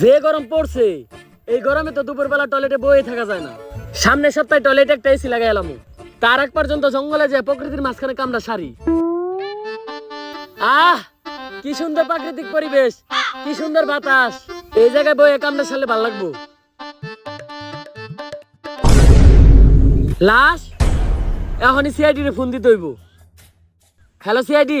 যে গরম পড়ছে, এই গরমে তো দুপুরবেলা টয়লেটে বয়ে থাকা যায় না। সামনের সপ্তাহে টয়লেটে একটা এসি লাগাই এলাম। তার এক পর্যন্ত জঙ্গলে যায় প্রকৃতির মাঝখানে কামড়া সারি। আহ, কি সুন্দর প্রাকৃতিক পরিবেশ, কি সুন্দর বাতাস। এই জায়গায় বয়ে কামড়া সারলে ভালো লাগবো। লাশ, এখনই সিআইডি রে ফোন দিতে হইব। হ্যালো সিআইডি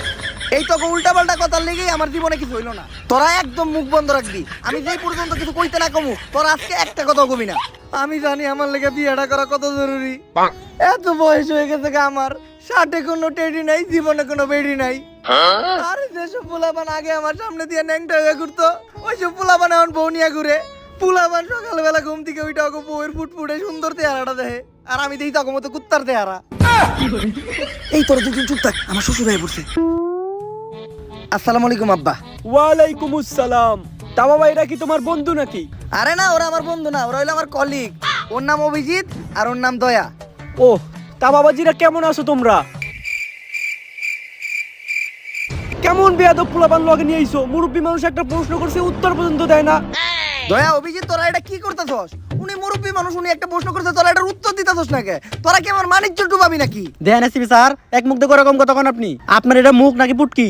এই তো উল্টা পাল্টা কথার লেগেই আমার জীবনে কিছু হইল না। তোরা একদম মুখ বন্ধ রাখবি। আমি যেই পর্যন্ত কিছু কইতে না কমু তোরা আজকে একটা কথা কবি না। আমি জানি আমার লেগে বিয়েটা করা কত জরুরি। এত বয়স হয়ে গেছে গা আমার। ষাটে কোনো টেডি নাই জীবনে কোনো বেডি নাই। আরে যেসব পোলাপান আগে আমার সামনে দিয়ে ন্যাংটা হয়ে ঘুরতো ওইসব পোলাপান এখন বউ নিয়ে ঘুরে। পোলাপান সকালবেলা ঘুম থেকে ওইটা ওকে বউয়ের ফুটফুটে সুন্দর চেহারাটা দেখে। আর আমি দেখি তখন মতো কুত্তার চেহারা। এই তোর দুজন চুপ থাক আমার শ্বশুর হয়ে পড়ছে। আসসালামু আলাইকুম আব্বা। ওয়ালাইকুম আসসালাম তা বাবা এটা কি তোমার বন্ধু নাকি? আরে না ওরা আমার বন্ধু না ওরা হইল আমার কলিগ ওর নাম অভিজিৎ আর ওর নাম দয়া। ও তা বাবাজিরা কেমন আছো তোমরা? কেমন বেয়াদব পোলাপান লগে নিয়ে আইছো? মুরব্বী মানুষ একটা প্রশ্ন করছে উত্তর পর্যন্ত দেয় না। দয়া অভিজিৎ তোরা এটা কি করতেছস? উনি মুরব্বী মানুষ উনি একটা প্রশ্ন করতে তোরা এটার উত্তর দিতেছস না কে তোরা কি আমার মানিজ্য ডুবাবি নাকি? দেন আসিবি স্যার এক মুখ দেখো রকম কথা কোন আপনি। আপনার এটা মুখ নাকি পুটকি?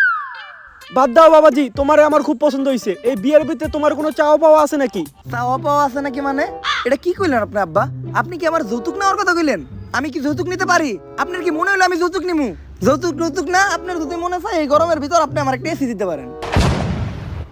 বাদ দাও বাবাজি, তোমারে আমার খুব পছন্দ হয়েছে এই বিয়ের ভিতরে তোমার কোনো চাওয়া পাওয়া আছে নাকি? চাওয়া পাওয়া আছে নাকি মানে? এটা কি কইলেন আপনি, আব্বা? আপনি কি আমার যৌতুক নেওয়ার কথা কইলেন? আমি কি যৌতুক নিতে পারি? আপনার কি মনে হলো আমি যৌতুক নিমু? যৌতুক যৌতুক না, আপনার যদি মনে চায় এই গরমের ভিতর আপনি আমার একটা এসি দিতে পারেন।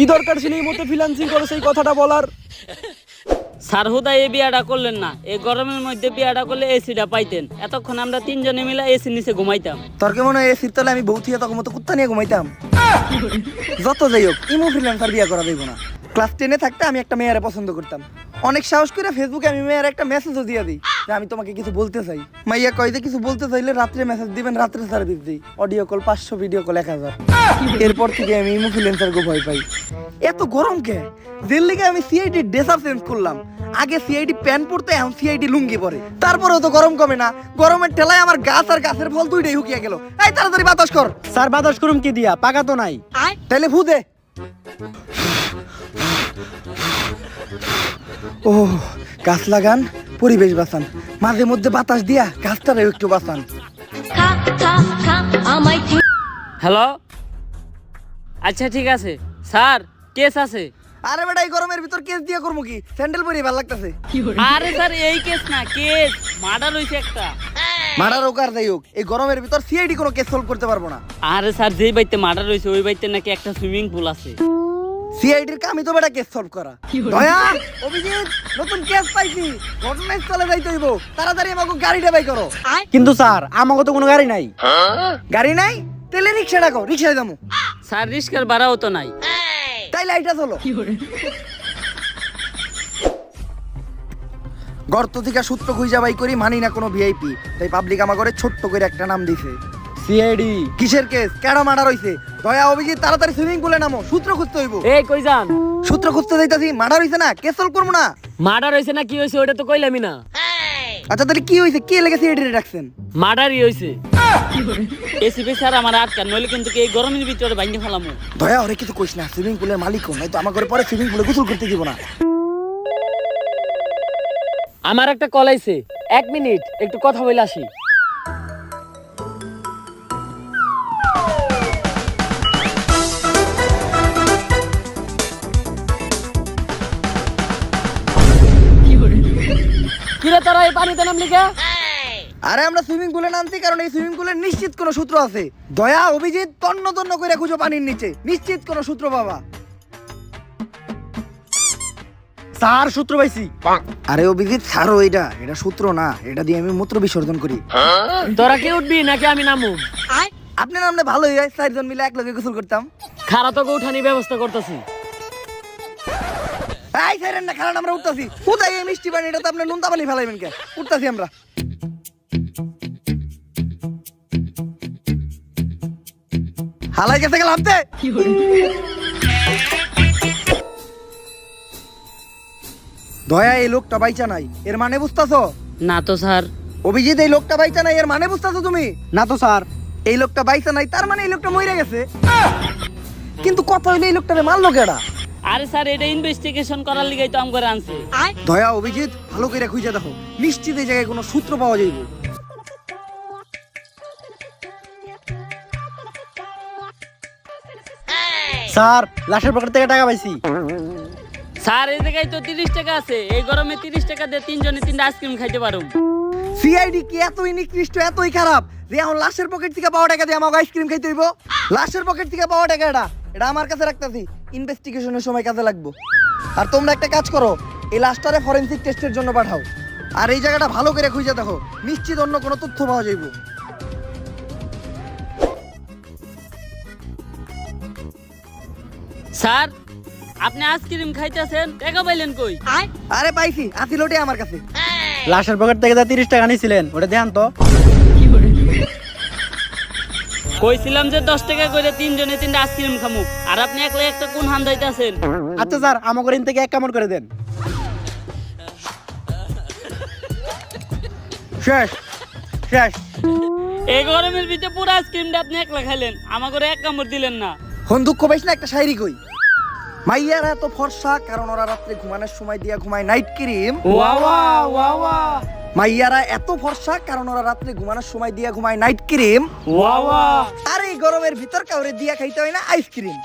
কি দরকার ছিল এই মতো ফ্রিল্যান্সিং করে? সেই কথাটা বলার। স্যার হুদা এই বিয়াটা করলেন না। এই গরমের মধ্যে বিয়াটা করলে এসিটা পাইতেন। এতক্ষণ আমরা তিনজনে মিলে এসি নিচে ঘুমাইতাম। তোর কি মনে হয় এসির তলে আমি থিয়া তখন মতো কুত্তা নিয়ে ঘুমাইতাম? যত যাই হোক ইমো ফ্রিল্যান্সার বিয়া করা দেবো না। ক্লাস টেনে থাকতে আমি একটা মেয়েরে পছন্দ করতাম। অনেক সাহস করে ফেসবুকে আমি মেয়ের একটা মেসেজও দিয়ে দিই। যে আমি তোমাকে কিছু বলতে চাই। মাইয়া কয় যে কিছু বলতে চাইলে রাত্রে মেসেজ দিবেন রাত্রে সার্ভিস দিই অডিও কল পাঁচশো ভিডিও কল এক হাজার। এরপর থেকে আমি ইমো ফ্রিল্যান্সারকে ভয় পাই। এত গরম কে? যের লিগে আমি সিআইডি ড্রেসার চেঞ্জ করলাম। আগে সিআইডি প্যান্ট পরতে এখন সিআইডি লুঙ্গি পরে। তারপরেও তো গরম কমে না। গরমের ঠেলায় আমার গাছ আর গাছের ফল দুইটাই হুকিয়ে গেল। এই তাড়াতাড়ি বাতাস কর। স্যার বাতাস করুম কি দিয়া? পাকা তো নাই। তাইলে ভু দে। ও গাছ লাগান। পরিবেশ বাঁচান। মাঝে মধ্যে বাতাস দিয়া গাছটারও একটু বাঁচান। হ্যালো? আচ্ছা ঠিক আছে। স্যার কেস আছে। আরে বেটা এই গরমের ভিতর কেস দিয়া করব কি? স্যান্ডেল পরি ভালো লাগতেছে। আরে স্যার এই কেস না কেস। মার্ডার হইছে একটা। মারার ওকার যাই হোক এই গরমের ভিতর সিআইডি কোনো কেস সলভ করতে পারব না। আরে স্যার যেই বাইতে মার্ডার হইছে ওই বাইতে নাকি একটা সুইমিং পুল আছে। সিআইডির কামই তো বেটা কেস সলভ করা। দয়া অভিজিৎ নতুন কেস পাইছি। ঘটনাস্থলে যাইতে হইব। তাড়াতাড়ি আমাকে গাড়িটা বাই করো। কিন্তু স্যার আমাকে তো কোনো গাড়ি নাই। গাড়ি নাই? তেলে রিক্সা ডাকো রিক্সায় যাব স্যার রিস্কার ভাড়াও তো নাই। তাই লাইটা চলো গর্ত থেকে সূত্র খুঁজা বাই করি মানি না কোনো ভিআইপি তাই পাবলিক আমার করে ছোট্ট করে একটা নাম দিছে। সিআইডি কিসের কেস কেডা মার্ডার হইছে? দয়া অভিজিৎ তাড়াতাড়ি সুইমিং পুলে নামো সূত্র খুঁজতে হইব। এই কই যান? সূত্র খুঁজতে যাইতাছি মার্ডার হইছে না কেস সলভ করব না। মার্ডার হইছে না কি হইছে ওটা তো কইলামই না। আচ্ছা তাহলে কি হইছে? কে লেগেছে এডিটে রাখছেন? মার্ডারই হইছে। এসিপি স্যার আমার আটকান নইলে কিন্তু এই গরমের ভিতরে ফেলামু। দয়া ওরে কিছু কইস না সুইমিং পুলের মালিক নাই তো আমার ঘরে পরে সুইমিং পুলে গোসল করতে দিব না। আমার একটা কল আইছে। এক মিনিট একটু কথা বলে আসি। পানিতে নামলি কে? আরে আমরা সুইমিং পুলে নামছি কারণ এই সুইমিং পুলের নিশ্চিত কোনো সূত্র আছে। দয়া অভিজিৎ তন্ন তন্ন করে খুঁজো পানির নিচে। নিশ্চিত কোনো সূত্র বাবা। স্যার সূত্র পাইছি। আরে অভিজিৎ ছাড়ো এটা এটা সূত্র না এটা দিয়ে আমি মূত্র বিসর্জন করি। তোরা কি উঠবি নাকি আমি নামু? আপনার নামলে ভালোই হয় চারজন মিলে এক লগে গোসল করতাম। খারাপ তোকে উঠানি ব্যবস্থা করতেছি। এই সাইরেন না খারাপ আমরা উঠতাছি। কোথায় এই মিষ্টি পানি এটা তো আপনি নুনতা পানি ফেলাইবেন কে? উঠতাছি আমরা। হালাই গেছে গেলাম তে দয়া এই লোকটা বাইচা নাই। এর মানে বুঝতাছো? না তো স্যার। অভিজিৎ এই লোকটা বাইচা নাই এর মানে বুঝতাছো তুমি? না তো স্যার। এই লোকটা বাইচা নাই তার মানে এই লোকটা মরে গেছে। কিন্তু কথা হইলে এই লোকটারে মারলো কেডা? আরে স্যার এটা ইনভেস্টিগেশন করার লিগাই তো আম করে আনছে দয়া অভিজিৎ ভালো করে খুঁজে দেখো। নিশ্চিত এই জায়গায় কোনো সূত্র পাওয়া যাইব। স্যার লাশের পকেট থেকে টাকা পাইছি। স্যার এই জায়গায় তো তিরিশ টাকা আছে। এই গরমে তিরিশ টাকা দিয়ে তিনজনে তিনটা আইসক্রিম খাইতে পারো সিআইডি কি এতই নিকৃষ্ট এতই খারাপ? যে এখন লাশের পকেট থেকে পাওয়া টাকা দিয়ে আমাকে আইসক্রিম খাইতে হইব? লাশের পকেট থেকে পাওয়া টাকা এটা? এটা আমার কাছে রাখতেছি। ইনভেস্টিগেশনের সময় কাজে লাগবো। আর তোমরা একটা কাজ করো এই লাশটারে ফরেনসিক টেস্টের জন্য পাঠাও। আর এই জায়গাটা ভালো করে খুঁজে দেখো নিশ্চিত অন্য কোনো তথ্য পাওয়া যাইব। স্যার আপনি আইসক্রিম খাইতেছেন টাকা পাইলেন কই? আরে পাইছি আসিল আমার কাছে। লাশের পকেট থেকে যা তিরিশ টাকা নিয়েছিলেন ওটা দেখান তো। কইছিলাম যে দশ টাকা করে তিনজনে তিনটা আইসক্রিম খামু। আর আপনি একলা একটা কোন হান দাইতেছেন আচ্ছা স্যার আমাকে ইন থেকে এক কামড় করে দেন। শেষ শেষ। এই গরমের ভিতরে পুরো আইসক্রিমটা আপনি একলা খাইলেন আমার করে এক কামড় দিলেন না। হন দুঃখ পাইস না একটা শায়রি কই। মাইয়ারা এত ফর্সা কারণ ওরা রাত্রে ঘুমানোর সময় দিয়া ঘুমায় নাইট ক্রিম মাইয়ারা এত ফর্সা কারণ ওরা রাত্রে ঘুমানোর সময় দিয়া ঘুমায় নাইট ক্রিম আর এই গরমের ভিতর কাউরে দিয়া খাইতে হয় না আইসক্রিম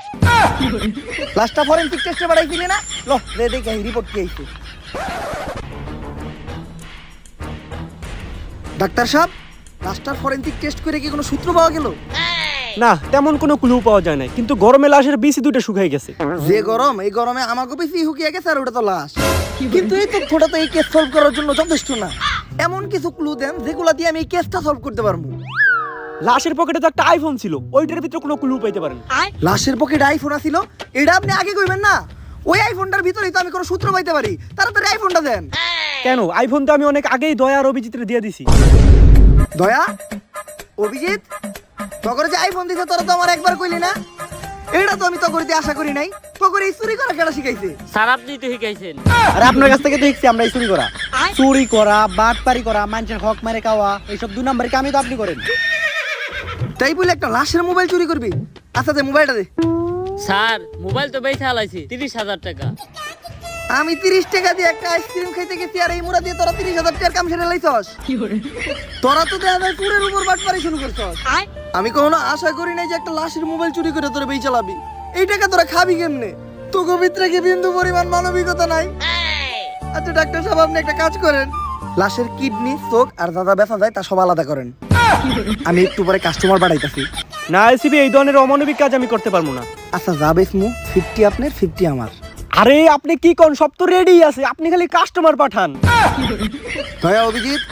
লাস্টটা ফরেনসিক টেস্টে বাড়াইছিলি না? ল রে দেখে রিপোর্ট কি আইছে। ডাক্তার সাহেব লাস্টার ফরেনসিক টেস্ট করে কি কোনো সূত্র পাওয়া গেল? না তেমন কোনো ক্লু পাওয়া যায় না কিন্তু গরমে লাশের বিসি দুটো শুকাই গেছে। যে গরম এই গরমে আমাকে বেশি হুকিয়ে গেছে আর ওটা তো লাশ। কিন্তু এই তথ্যটা তো এই কেস সলভ করার জন্য যথেষ্ট না। এমন কিছু ক্লু দেন যেগুলো দিয়ে আমি এই কেসটা সলভ করতে পারব। লাশের পকেটে তো একটা আইফোন ছিল। ওইটার ভিতরে কোনো ক্লু পাইতে পারেন। লাশের পকেটে আইফোন আছিল এটা আপনি আগে কইবেন না? ওই আইফোনটার ভিতরেই তো আমি কোনো সূত্র পাইতে পারি। তাড়াতাড়ি আইফোনটা দেন। কেন? আইফোন তো আমি অনেক আগেই দয়া আর অভিজিৎরে দিয়ে দিছি। দয়া? অভিজিৎ? তখন যে আইফোন দিছে তোরা তো আমার একবার কইলি না? এটা তো আমি তখন আশা করি নাই। তখন এই চুরি করা কেটা শিখাইছে? স্যার আপনি তো শিখাইছেন। আরে আপনার কাছ থেকে দেখছি আমরা এই চুরি করা। চুরি করা বাটপারি করা মানুষের হক মারে খাওয়া এইসব দু নম্বরের কামই তো আপনি করেন। তাই বলে একটা লাশের মোবাইল চুরি করবি? আচ্ছা দে মোবাইলটা দে। স্যার মোবাইল তো বেশ হালাইছি তিরিশ হাজার টাকা। আমি তিরিশ টাকা দিয়ে একটা আইসক্রিম খেতে গেছি আর এই মুড়া দিয়ে তোরা তিরিশ হাজার টাকার কাম সেরে লাইছস। তোরা তো দেখা যায় কুড়ের উপর বাটপারি শুরু করছস। আমি কখনো আশা করি নাই যে একটা লাশের মোবাইল চুরি করে তোরা বেই চালাবি এই টাকা তোরা খাবি কেমনে? তো ভিতরে কি বিন্দু পরিমাণ মানবিকতা নাই? আচ্ছা ডাক্তার সাহেব আপনি একটা কাজ করেন। লাশের কিডনি চোখ আর দাদা ব্যথা যায় তা সব আলাদা করেন। আমি একটু পরে কাস্টমার বাড়াইতাছি। না এসিবি এই ধরনের অমানবিক কাজ আমি করতে পারব না। আচ্ছা যাবে স্মু ফিফটি আপনার ফিফটি আমার। আরে, আপনি কি কোন? সব তো রেডি আছে। আপনি খালি কাস্টমার পাঠান। দয়া অভিজিৎ,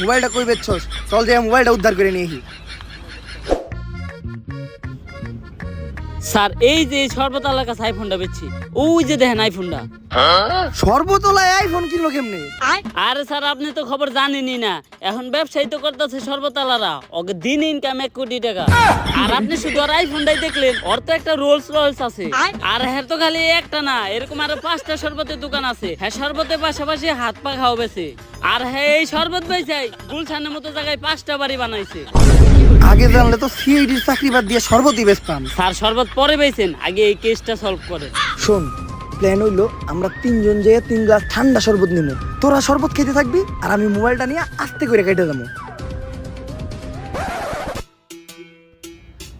মোবাইলটা কই বেচছস? চল যে মোবাইলটা উদ্ধার করে নিয়ে স্যার এই যে সর্বতালার কাছে আইফোনটা বেচছি ওই যে দেখেন আইফোনটা সর্বতলায় আইফোন কিনলো কেমনে? আরে স্যার আপনি তো খবর জানেনই না। এখন ব্যবসায়ী তো করতেছে সর্বতালারা। ওকে দিন ইনকাম এক কোটি টাকা। আর আপনি শুধু আর আইফোনটাই দেখলেন ওর তো একটা রোলস রয়েলস আছে। আর হ্যাঁ তো খালি একটা না এরকম আরও পাঁচটা শরবতের দোকান আছে। হ্যাঁ শরবতের পাশাপাশি হাত পা খাওয়া বেছে। আর হ্যাঁ এই শরবত বেচাই গুলশানের মতো জায়গায় পাঁচটা বাড়ি বানাইছে। আগে জানলে তো সিআইডির চাকরি বাদ দিয়ে সর্বতই বেচতাম। স্যার শরবত পরে পেয়েছেন আগে এই কেসটা সলভ করে। শোন প্ল্যান হইল আমরা তিনজন যেয়ে তিন গ্লাস ঠান্ডা শরবত নিব। তোরা শরবত খেতে থাকবি আর আমি মোবাইলটা নিয়ে আস্তে করে কেটে যাব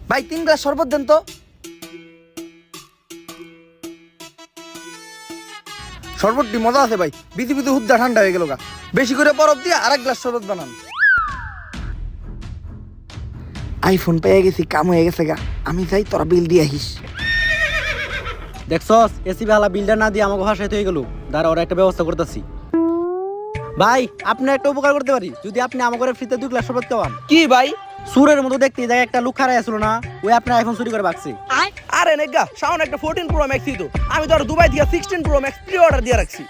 ভাই তিন গ্লাস শরবত দেন তো। শরবতটি মজা আছে ভাই বিধি বিধি হুদ্দা ঠান্ডা হয়ে গেল গা। বেশি করে বরফ দিয়ে আরেক গ্লাস শরবত বানান। আইফোন পেয়ে গেছি কাম হয়ে গেছে গা। আমি চাই তোরা বিল দিয়ে আহিস। দেখছস এসি বেলা বিলটা না দিয়ে আমাকে ভাষায় হয়ে গেল। দাঁড়া ওরা একটা ব্যবস্থা করতেছি। ভাই আপনি একটা উপকার করতে পারি। যদি আপনি আমাকে ফ্রিতে দুই গ্লাস শরবত খাওয়ান। কি ভাই? সুরের মতো দেখতে এই জায়গায় একটা লুক খারাই আসলো না ওই আপনার আইফোন চুরি করে বাকছে। আরে নেগা সাউন্ড একটা ফোরটিন প্রো ম্যাক্স তো। আমি তো আর দুবাই থেকে sixteen pro max pre order দিয়ে রাখছি।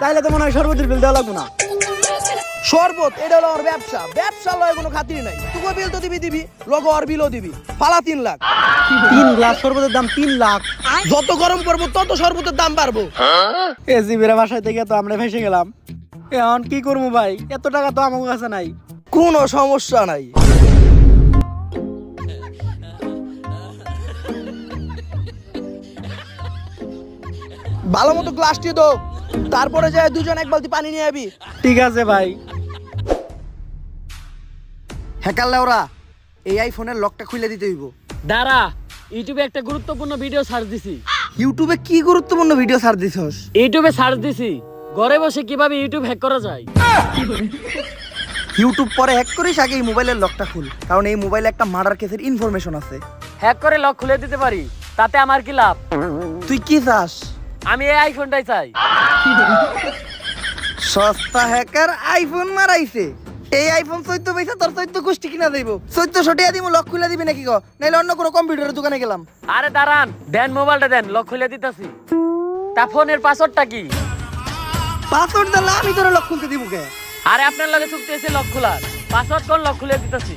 তাইলে তো মনে হয় সর্বতির বিল দেওয়া লাগবো না। শরবত এটা হলো আমার ব্যবসা। ব্যবসা লয় কোনো খাতির নাই। তুকো বিল তো দিবি দিবি। লগো আর বিলও দিবি। ফালা তিন লাখ। তিন গ্লাস শরবতের দাম তিন লাখ। যত গরম করব তত শরবতের দাম বাড়বো। এসি বেড়া বাসায় থেকে তো আমরা ভেসে গেলাম। এখন কি করব ভাই? এত টাকা তো আমার কাছে নাই। কোনো সমস্যা নাই। ভালো মতো গ্লাস গ্লাসটি তো তারপরে যায় দুজন এক বালতি পানি নিয়ে আবি। ঠিক আছে ভাই। হ্যাকার লেওরা এই আইফোনের লকটা খুলে দিতে হইব। দাঁড়া ইউটিউবে একটা গুরুত্বপূর্ণ ভিডিও সার্চ দিছি। ইউটিউবে কি গুরুত্বপূর্ণ ভিডিও ছাড় দিছস? ইউটিউবে সার্চ দিছি। ঘরে বসে কীভাবে ইউটিউব হ্যাক করা যায়? ইউটিউব পরে হ্যাক করিস আগে এই মোবাইলের লকটা খুল। কারণ এই মোবাইলে একটা মার্ডার কেসের ইনফরমেশন আছে। হ্যাক করে লক খুলে দিতে পারি তাতে আমার কি লাভ? তুই কি চাস? আমি এই আইফোনটাই চাই। সস্তা হ্যাকার আইফোন মারাইছে। এই আইফোন চৈত্য পয়সা তোর চৈত্য গোষ্ঠী কিনা দেব। চৈত্য টিয়া দিব লক খুলে দিবি নাকি গো নাইলে অন্য কোনো কম্পিউটারের দোকানে গেলাম। আরে দাঁড়ান দেন মোবাইলটা দেন লক খুলে দিতেছি। তা ফোনের পাসওয়ার্ডটা কি? পাসওয়ার্ড দিলে আমি তোর লক খুলতে দিব কে? আরে আপনার লগে চুক্তি আছে লক খোলার। পাসওয়ার্ড কোন লক খুলে দিতেছি?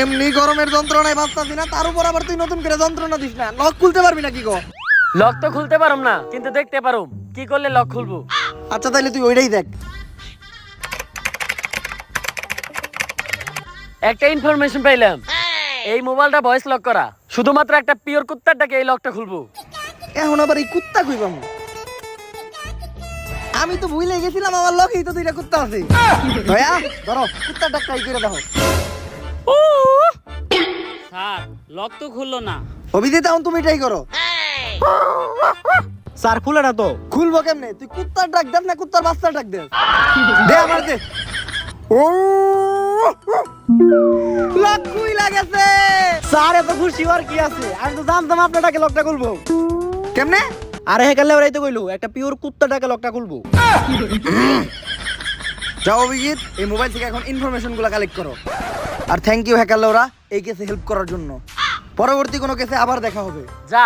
এমনি গরমের যন্ত্রণায় বাঁচতাছি না তার উপর আবার তুই নতুন করে যন্ত্রণা দিস না। লক খুলতে পারবি নাকি গো লক তো খুলতে পারুম না কিন্তু দেখতে পারুম। কি করলে লক খুলবো? আচ্ছা তাইলে তুই ওইটাই দেখ। একটা ইনফরমেশন পাইলাম। এই মোবাইলটা ভয়েস লক করা। শুধুমাত্র একটা পিওর কুত্তারটাকে এই লকটা খুলবো। এখন আবার এই কুত্তা কইবাম আমি তো ভুলে গেছিলাম আমার লকেই তো দুইটা কুত্তা আছে। দয়া ধরো কুত্তাটা ট্রাই করে দেখো স্যার লক তো খুললো না। অভিজিৎ এখন তুমি ট্রাই করো। স্যার খুলে না তো। খুলবো কেমনে? তুই কুত্তার ডাক দেব না কুত্তার বাচ্চার ডাক দেব দে আমার দে। ও! লক্ষ্মী লাগেছে। স্যার এত খুশি হওয়ার কি আছে? আমি তো জানতাম আপনাটাকে লকটা খুলবো। কেমনে? আরে হ্যাঁ কালে ওরাই তো কইলো একটা পিওর কুত্তাটাকে লকটা খুলবো। যাও অভিজিৎ এই মোবাইল থেকে এখন ইনফরমেশনগুলো কালেক্ট করো। আর থ্যাংক ইউ হ্যাকার লোরা এই কেসে হেল্প করার জন্য। পরবর্তী কোনো কেসে আবার দেখা হবে। যা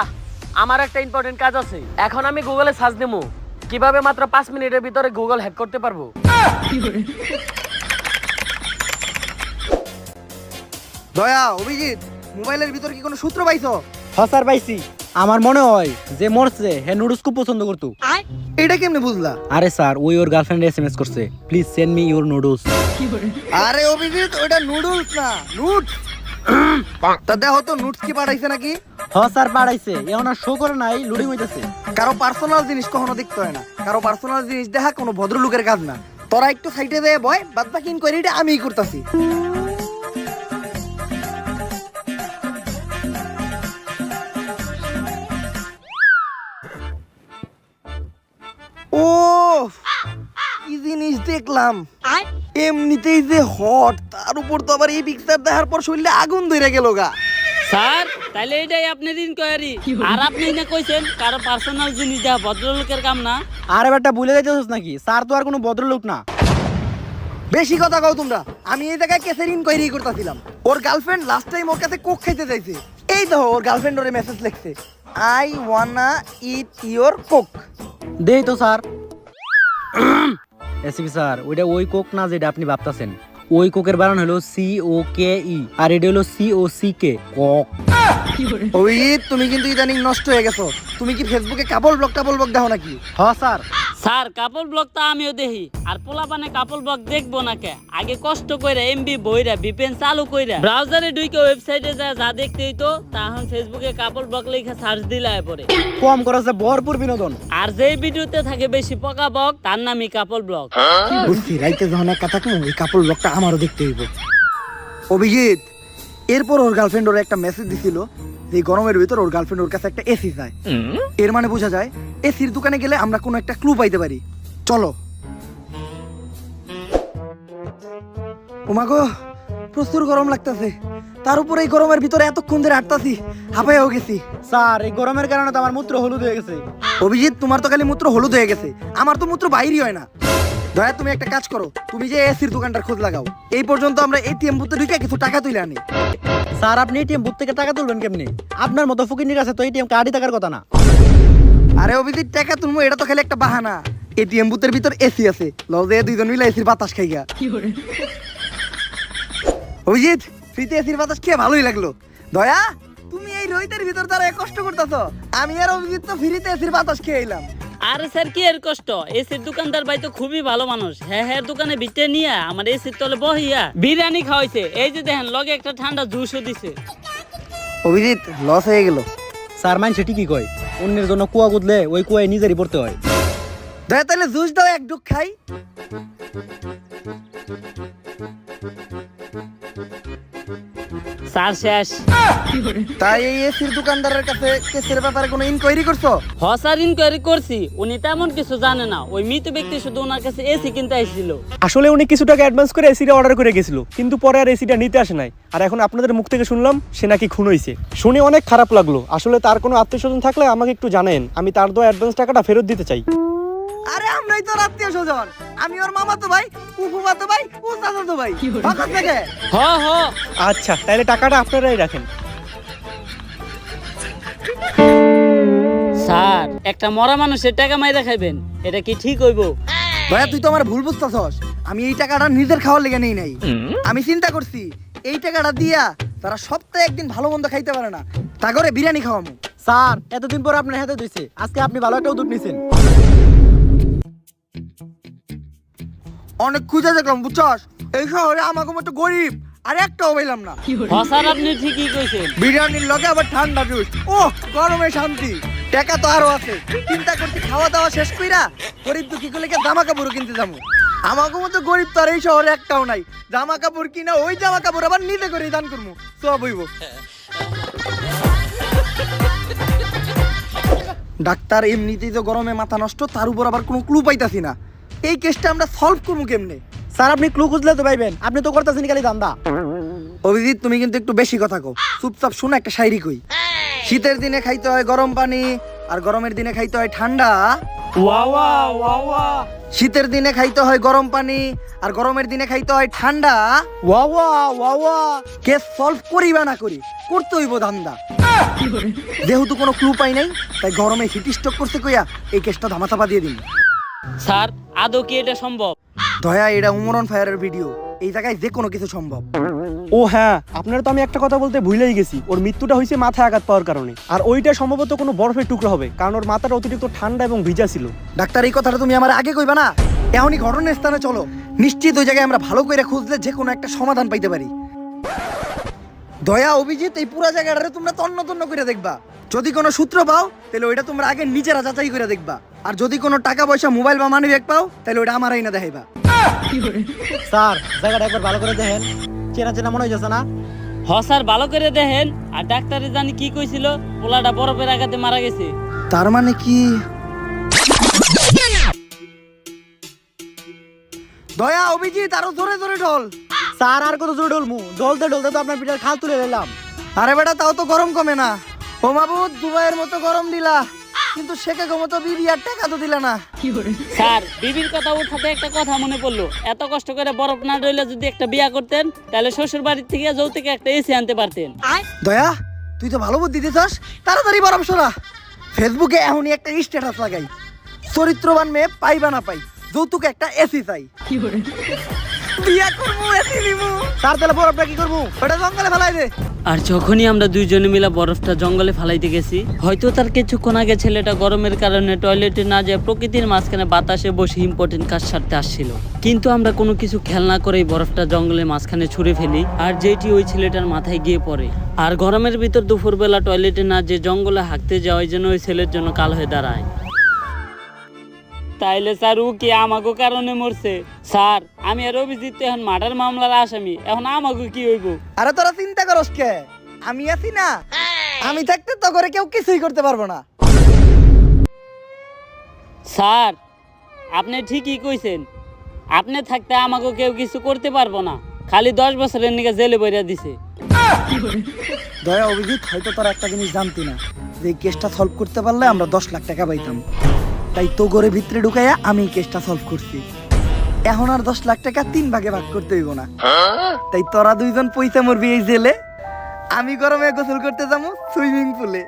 আমার একটা ইম্পর্টেন্ট কাজ আছে। এখন আমি গুগলে সার্চ দেবো কীভাবে মাত্র পাঁচ মিনিটের ভিতরে গুগল হ্যাক করতে পারব? দয়া অভিজিৎ মোবাইলের ভিতর কি কোনো সূত্র পাইছো? হসার পাইছি। আমার মনে হয় যে মরছে হ্যাঁ নুডলস খুব পছন্দ করতো। এটা কেমনে বুঝলা? আরে স্যার ওই ওর গার্লফ্রেন্ড এসএমএস করছে। Please send me your noodles আরে অভিজিৎ ওটা নুডলস না নুট তা দেখো তো নুটস কি পাঠাইছে নাকি? হ স্যার পাঠাইছে। এখন আর শো করে নাই লুডিং হইতেছে। কারও পার্সোনাল জিনিস কখনো দেখতে হয় না। কারও পার্সোনাল জিনিস দেখা কোনো ভদ্রলোকের কাজ না। তোরা একটু সাইডে দেয় বয় বাদ বাকি ইনকোয়ারিটা আমিই করতেছি। জিনিস দেখলাম। এমনিতেই যে হট তার উপর তো আবার এই পিকচার দেখার পর শরীরে আগুন ধরে গেল গা। স্যার তাহলে এটাই আপনার ইনকোয়ারি আর আপনি না কইছেন কারও পার্সোনাল জিনিস দেওয়া ভদ্রলোকের কাম না? আরে বেটা ভুলে যাইতেছিস নাকি? স্যার তো আর কোনো ভদ্রলোক না। বেশি কথা কও তোমরা। আমি এই জায়গায় কেসের ইনকোয়ারি করতেছিলাম। ওর গার্লফ্রেন্ড লাস্ট টাইম ওর কাছে কোক খাইতে চাইছে। এই দেখো ওর গার্লফ্রেন্ড ওরে মেসেজ লিখছে। I wanna eat your coke দেই তো স্যার। এসিপি স্যার, ওইটা ওই কোক না যেটা আপনি ভাবতেছেন? ওই কোকের বানান হলো সি ও কে ই আর এটা হলো C O C K cock. Abhijit তুমি কিন্তু ইদানিং নষ্ট হয়ে গেছো। তুমি কি ফেসবুকে কাবল ব্লগ টাবল ব্লগ দেখো নাকি? হ স্যার। স্যার কাপল ব্লগ তো আমিও দেখি। আর পোলাপানে কাপল ব্লগ দেখব না কে? আগে কষ্ট কইরা এমবি বইরা ভিপিএন চালু কইরা। ব্রাউজারে ঢুকে ওয়েবসাইটে যা যা দেখতে হইতো তখন ফেসবুকে কাপল ব্লগ লেখা সার্চ দিলে পরে। কম খরচে ভরপুর বিনোদন। আর যেই ভিডিওতে থাকে বেশি পকা বক তার নামই কাপল ব্লগ। বুঝছি রাইতে যখন একা থাকব ওই কাপড় ব্লগটা আমারও দেখতে হইব। অভিজিৎ এরপর ওর গার্লফ্রেন্ড ওর একটা মেসেজ দিছিল যে গরমের ভিতর ওর গার্লফ্রেন্ড ওর কাছে একটা এসি চায়। এর মানে বোঝা যায় এসির দোকানে গেলে আমরা কোনো একটা ক্লু পাইতে পারি। চলো। ওমাগো প্রচুর গরম লাগতেছে। তার উপরে এই গরমের ভিতরে এতক্ষণ ধরে হাঁটতাছি হাঁপাইয়াও গেছি। স্যার এই গরমের কারণে তো আমার মূত্র হলুদ হয়ে গেছে। অভিজিৎ তোমার তো খালি মূত্র হলুদ হয়ে গেছে। আমার তো মূত্র বাইরই হয় না। দয়া তুমি একটা কাজ করো তুমি যে এসির দোকানটার খোঁজ লাগাও। এই পর্যন্ত আমরা এটিএম বুথে ঢুকে কিছু টাকা তুলে আনি। স্যার আপনি এটিএম বুথ থেকে টাকা তুলবেন কেমনি? আপনার মতো ফকিনির কাছে তো এটিএম কার্ডই থাকার কথা না। আরে অভিজিৎ টাকা তুলবো এটা তো খালি একটা বাহানা। এটিএম বুথের ভিতর এসি আছে। লও যে দুইজন মিলে এসির বাতাস খাইগা। অভিজিৎ ফ্রিতে এসির বাতাস খেয়ে ভালোই লাগল। দয়া তুমি এই রোহিতের ভিতর তারা কষ্ট করতেছো। আমি আর অভিজিৎ তো ফ্রিতে এসির বাতাস খেয়ে এলাম আরে স্যার কি এর কষ্ট? এসির দোকানদার ভাই তো খুবই ভালো মানুষ। হ্যাঁ হ্যাঁ দোকানে বিটে নিয়ে আমার এসির তলে বহিয়া বিরিয়ানি খাওয়াইছে। এই যে দেখেন লগে একটা ঠান্ডা জুসও দিছে। অভিজিৎ লস হয়ে গেল। স্যার মাইন সেটি কি কয়। অন্যের জন্য কুয়া গুদলে ওই কুয়ায় নিজেরই পড়তে হয়। দয়া তাহলে জুস দাও এক ডুক খাই। স্যার শেষ। তাই এই এসির দোকানদারের কাছে কেসের ব্যাপারে কোনো ইনকোয়ারি করছ? হসার ইনকোয়ারি করছি। উনি তেমন কিছু জানে না। ওই মৃত ব্যক্তি শুধু ওনার কাছে এসি কিনতে আসছিল। আসলে উনি কিছু টাকা অ্যাডভান্স করে এসিটা অর্ডার করে গেছিল কিন্তু পরে আর এসিটা নিতে আসে নাই। আর এখন আপনাদের মুখ থেকে শুনলাম সে নাকি খুন হয়েছে শুনে অনেক খারাপ লাগল। আসলে তার কোনো আত্মীয় স্বজন থাকলে আমাকে একটু জানেন আমি তার দেওয়া অ্যাডভান্স টাকাটা ফেরত দিতে চাই। আরে আমরাই তো আত্মীয় স্বজন। আমি ওর মামা তো ভাই তো ভাই ও চাচা তো ভাই থেকে হ হ। আচ্ছা তাহলে টাকাটা আপনারাই রাখেন। স্যার একটা মরা মানুষের টাকা মাইরা খাইবেন। এটা কি ঠিক হইব? ভাইয়া তুই তো আমার ভুল বুঝতেছস। আমি এই টাকাটা নিজের খাওয়ার লেগে নেই নাই। আমি চিন্তা করছি এই টাকাটা দিয়া তারা সপ্তাহে একদিন ভালো মন্দ খাইতে পারে না। তা করে বিরিয়ানি খাওয়ামু। স্যার এতদিন পর আপনার হাতে দিয়েছে আজকে আপনি ভালো একটা উদ্যোগ নিছেন। অনেক খুঁজে দেখলাম বুঝছস? এই শহরে আমাকে মতো গরিব আর একটাও পাইলাম না। হসার আপনি ঠিকই কইছেন। বিরিয়ানির লগে আবার ঠান্ডা জুস। ও গরমে শান্তি। টাকা তো আরও আছে। চিন্তা করছি খাওয়া দাওয়া শেষ কইরা গরিব দুঃখী গুলোকে জামা কাপড় কিনতে যাব। আমাকে মতো গরিব তো আর এই শহরে একটাও নাই। জামা কাপড় কিনা ওই জামা কাপড় আবার নিজে করে দান করব। সব হইব। ডাক্তার এমনিতেই তো গরমে মাথা নষ্ট তার উপর আবার কোনো ক্লু পাইতাছি না। এই কেসটা আমরা সলভ করব কেমনে? স্যার আপনি ক্লু খুঁজলে তো পাইবেন। আপনি তো করতেছেন খালি দান্দা অভিজিৎ তুমি কিন্তু একটু বেশি কথা কো চুপচাপ শুনে একটা শায়রি কই। শীতের দিনে খাইতে হয় গরম পানি আর গরমের দিনে খাইতে হয় ঠান্ডা। শীতের দিনে খাইতে হয় গরম পানি আর গরমের দিনে খাইতে হয় ঠান্ডা। ওয়া ওয়া ওয়া ওয়া কেস সলভ করি বা না করি করতে হইব ধান্দা। যেহেতু কোনো ক্লু পাই নাই তাই গরমে হিট স্ট্রোক করছে কইয়া এই কেসটা ধামাচাপা দিয়ে দিন। স্যার আদৌ কি এটা সম্ভব? দয়া এটা উমরন ফায়ারের ভিডিও এই জায়গায় যে কোনো কিছু সম্ভব। ও হ্যাঁ আপনারা তো আমি একটা কথা বলতে ভুলেই গেছি। ওর মৃত্যুটা হয়েছে মাথায় আঘাত পাওয়ার কারণে। আর ওইটা সম্ভবত কোনো বরফের টুকরো হবে কারণ ওর মাথাটা অতিরিক্ত ঠান্ডা এবং ভিজা ছিল। ডাক্তার এই কথাটা তুমি আমার আগে কইবা না? এখনই ঘটনার স্থানে চলো। নিশ্চিত ওই জায়গায় আমরা ভালো করে খুঁজলে যে কোনো একটা সমাধান পাইতে পারি। দয়া অভিজিৎ এই পুরো জায়গাটা তোমরা তন্ন তন্ন করে দেখবা। যদি কোনো সূত্র পাও তাহলে ওইটা তোমরা আগে নিজেরা যাচাই করে দেখবা। আর যদি কোনো টাকা পয়সা মোবাইল বা মানি ব্যাগ পাও তাহলে ওটা আমারই না দেখাইবা। স্যার জায়গাটা একবার ভালো করে দেখেন। চেনা চেনা মনে হইতেছে না? হ স্যার ভালো করে দেখেন। আর ডাক্তারে জানি কি কইছিল পোলাটা বরফের আঘাতে মারা গেছে। তার মানে কি? দয়া অভিজিৎ আরও জোরে জোরে ঢোল। স্যার আর কত জোরে ডলমু ডলতে ডলতে তো আপনার পিঠার খাল তুলে নিলাম। আরে বেটা তাও তো গরম কমে না। ও মাবুদ দুবাইয়ের মতো গরম দিলা। কিন্তু শেখে মতো বিবি আর টাকা তো দিলা না। স্যার বিবির কথা উঠাতে একটা কথা মনে পড়ল। এত কষ্ট করে বরফ না রইলে যদি একটা বিয়া করতেন তাহলে শ্বশুর বাড়ির থেকে যৌতুকে একটা এসি আনতে পারতেন। দয়া তুই তো ভালো বুদ্ধি দিছস তাড়াতাড়ি বরফ সরা। ফেসবুকে এখনই একটা স্ট্যাটাস লাগাই। চরিত্রবান মেয়ে পাইবা না পাই যৌতুকে একটা এসি চাই। বিয়া করব এসি নিবো। স্যার তাহলে বরফটা কি করব? ওটা জঙ্গলে ফেলাই দে। আর যখনই আমরা দুইজনে মিলে বরফটা জঙ্গলে ফালাইতে গেছি হয়তো তার কিছুক্ষণ আগে ছেলেটা গরমের কারণে টয়লেটে না যায় প্রকৃতির মাঝখানে বাতাসে বসে ইম্পর্টেন্ট কাজ সারতে আসছিল। কিন্তু আমরা কোনো কিছু খেয়াল না করেই বরফটা জঙ্গলের মাঝখানে ছুঁড়ে ফেলি আর যেটি ওই ছেলেটার মাথায় গিয়ে পড়ে। আর গরমের ভিতর দুপুরবেলা টয়লেটে না যে জঙ্গলে হাঁকতে যাওয়ার জন্য ওই ছেলের জন্য কাল হয়ে দাঁড়ায়। তাইলে স্যার ও কি আমাকে কারণে মরছে? স্যার আমি আর অভিজিৎ এখন মার্ডার মামলার আসামি। এখন আমাকে কি হইব? আরে তোরা চিন্তা করস কে? আমি আছি না। আমি থাকতে তো করে কেউ কিছুই করতে পারব না। স্যার আপনি ঠিকই কইছেন। আপনি থাকতে আমাকে কেউ কিছু করতে পারব না। খালি দশ বছরের নিকে জেলে বইরা দিছে। দয়া অভিজিৎ হয়তো তোরা একটা জিনিস জানতি না। যে এই কেসটা সলভ করতে পারলে আমরা দশ লাখ টাকা পাইতাম। তাই তো করে ভিতরে ঢুকাইয়া আমি কেসটা সলভ করছি। এখন আর দশ লাখ টাকা তিন ভাগে ভাগ করতে হইব না। তাই তোরা দুইজন পয়সা মরবি এই জেলে। আমি গরমে গোসল করতে যাব সুইমিং পুলে।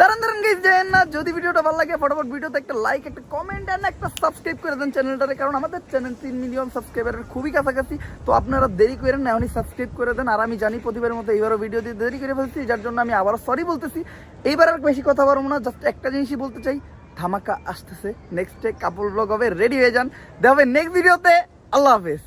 দাঁড়ান দাঁড়ান গাইজ যায় না, যদি ভিডিওটা ভালো লাগে, ফটাফট ভিডিওতে একটা লাইক একটা কমেন্ট আর একটা সাবস্ক্রাইব করে দেন চ্যানেলটারে কারণ আমাদের চ্যানেল তিন মিলিয়ন সাবস্ক্রাইবারের খুবই কাছাকাছি। তো আপনারা দেরি করেন না, এখনই সাবস্ক্রাইব করে দেন। আর আমি জানি প্রতিবারের মতো এইবারও ভিডিও দিয়ে দেরি করে ফেলছি, যার জন্য আমি আবারও সরি বলতেছি। এইবার আর বেশি কথা বলব না জাস্ট একটা জিনিসই বলতে চাই, ধামাকা আসতেছে। নেক্সট ডে কাপড় ব্লগ হবে রেডি হয়ে যান। দেখা হবে নেক্সট ভিডিওতে আল্লাহ হাফেজ।